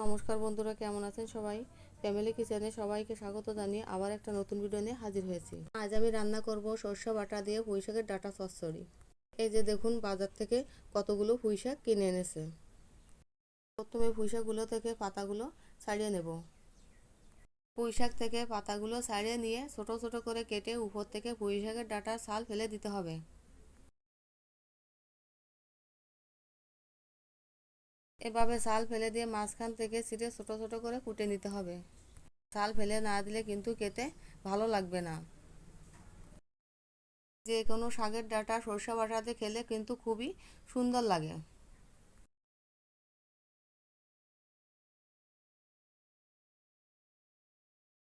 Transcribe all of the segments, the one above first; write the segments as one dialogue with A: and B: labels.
A: নমস্কার বন্ধুরা, কেমন আছেন সবাই? ফ্যামিলি কিচেনে সবাইকে স্বাগত জানিয়ে আবার একটা নতুন ভিডিও নিয়ে হাজির হয়েছি। আজ আমি রান্না করব সর্ষে বাটা দিয়ে পুঁই শাকের ডাটা চচ্চড়ি এই যে দেখুন, বাজার থেকে কতগুলো পুঁই শাক কিনে এনেছে। প্রথমে পুঁই শাকগুলো থেকে পাতাগুলো ছাড়িয়ে নেব। পুঁই শাক থেকে পাতাগুলো ছাড়িয়ে নিয়ে ছোট ছোট করে কেটে উপর থেকে পুঁই শাকের ডাটার ছাল ফেলে দিতে হবে। এভাবে চাল ফেলে দিয়ে মাঝখান থেকে ছিঁড়ে ছোট ছোট করে কুটে নিতে হবে। চাল ফেলে না দিলে কিন্তু খেতে ভালো লাগবে না। যে কোনো শাকের ডাটা সরষা বাটাতে খেলে কিন্তু খুবই সুন্দর লাগে।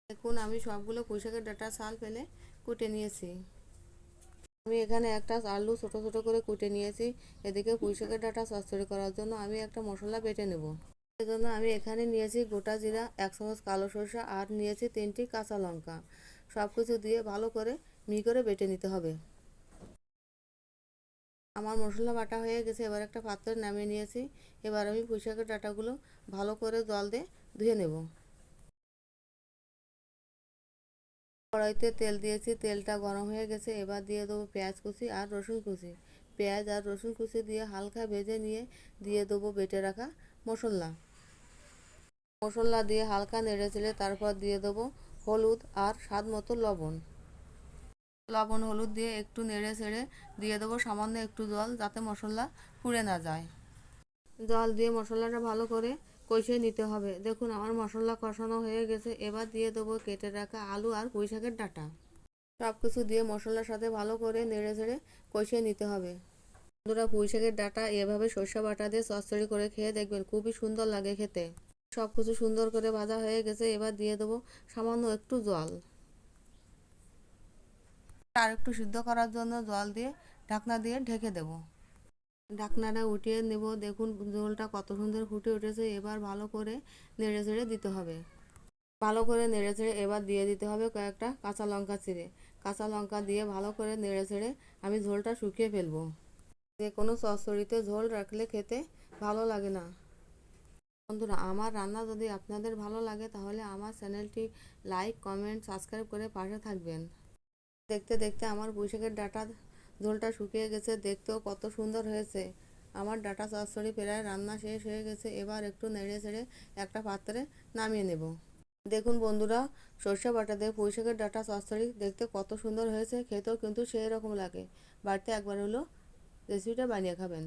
A: দেখুন, আমি সবগুলো পুঁইশাকের ডাটা চাল ফেলে কুটে নিয়েছি। আমি এখানে একটা আলু ছোট ছোট করে কুটে নিয়েছি। এদিকে পুঁইশাকের ডাটা চচ্চড়ি করার জন্য আমি একটা মশলা বেটে নেব। জন্য আমি এখানে নিয়েছি গোটা জিরা, এক চামচ কালো সরষা, আর নিয়েছি তিনটি কাঁচা লঙ্কা। সব কিছু দিয়ে ভালো করে মি করে বেটে নিতে হবে। আমার মশলা বাটা হয়ে গেছে, এবার একটা পাত্রে নামিয়ে নিয়েছি। এবার আমি পুঁইশাকের ডাটাগুলো ভালো করে জল দিয়ে ধুয়ে নেব। কড়াইতে তেল দিয়েছি, তেলটা গরম হয়ে গেছে, এবার দিয়ে দেবো পেঁয়াজ কুচি আর রসুন কুচি। পেঁয়াজ আর রসুন কুচি দিয়ে হালকা ভেজে নিয়ে দিয়ে দেবো বেটে রাখা মশলা। মশলা দিয়ে হালকা নেড়ে তারপর দিয়ে দেবো হলুদ আর স্বাদ মতো লবণ। লবণ, হলুদ দিয়ে একটু নেড়ে ছেড়ে দিয়ে দেবো সামান্য একটু জল যাতে মশলা পুড়ে না যায়। জল দিয়ে মশলাটা ভালো করে কষিয়ে নিতে হবে। দেখুন, আমার মশলা কষানো হয়ে গেছে। এবার দিয়ে দেবো কেটে রাখা আলু আর পুঁই শাকের ডাটা। সব কিছু দিয়ে মশলার সাথে ভালো করে নেড়ে ছেড়ে কষিয়ে নিতে হবে। বন্ধুরা পুঁই শাকের ডাটা এভাবে সর্ষে বাটা দিয়ে চচ্চড়ি করে খেয়ে দেখবেন, খুবই সুন্দর লাগে খেতে। সব কিছু সুন্দর করে ভাজা হয়ে গেছে। এবার দিয়ে দেবো সামান্য একটু জল। আর একটু সিদ্ধ করার জন্য জল দিয়ে ঢাকনা দিয়ে ঢেকে দেবো। ঢাকনাটা উঠিয়ে নেব। দেখুন ঝোলটা কত সুন্দর ফুটে উঠেছে। এবার ভালো করে নেড়ে ছেড়ে দিতে হবে। ভালো করে নেড়ে ছেড়ে এবার দিয়ে দিতে হবে কয়েকটা কাঁচা লঙ্কা চিড়ে কাঁচা লঙ্কা দিয়ে ভালো করে নেড়ে ছেড়ে আমি ঝোলটা শুকিয়ে ফেলব। যে কোনো চচ্চড়িতে ঝোল রাখলে খেতে ভালো লাগে না। বন্ধুরা, আমার রান্না যদি আপনাদের ভালো লাগে, তাহলে আমার চ্যানেলটি লাইক, কমেন্ট, সাবস্ক্রাইব করে পাশে থাকবেন। দেখতে দেখতে আমার পুঁইশাকের ডাটা ঝোলটা শুকিয়ে গেছে, দেখতেও কত সুন্দর হয়েছে। আমার ডাটা চচ্চড়ি প্রায় রান্না শেষ হয়ে গেছে, এবার একটু নেড়ে ছেড়ে একটা পাত্রে নামিয়ে নেব। দেখুন বন্ধুরা, সর্ষে বাটা দিয়ে পুঁইশাকের ডাটা চচ্চড়ি দেখতে কত সুন্দর হয়েছে, খেতেও কিন্তু সেই রকম লাগে। বাড়িতে একবার হলো রেসিপিটা বানিয়ে খাবেন।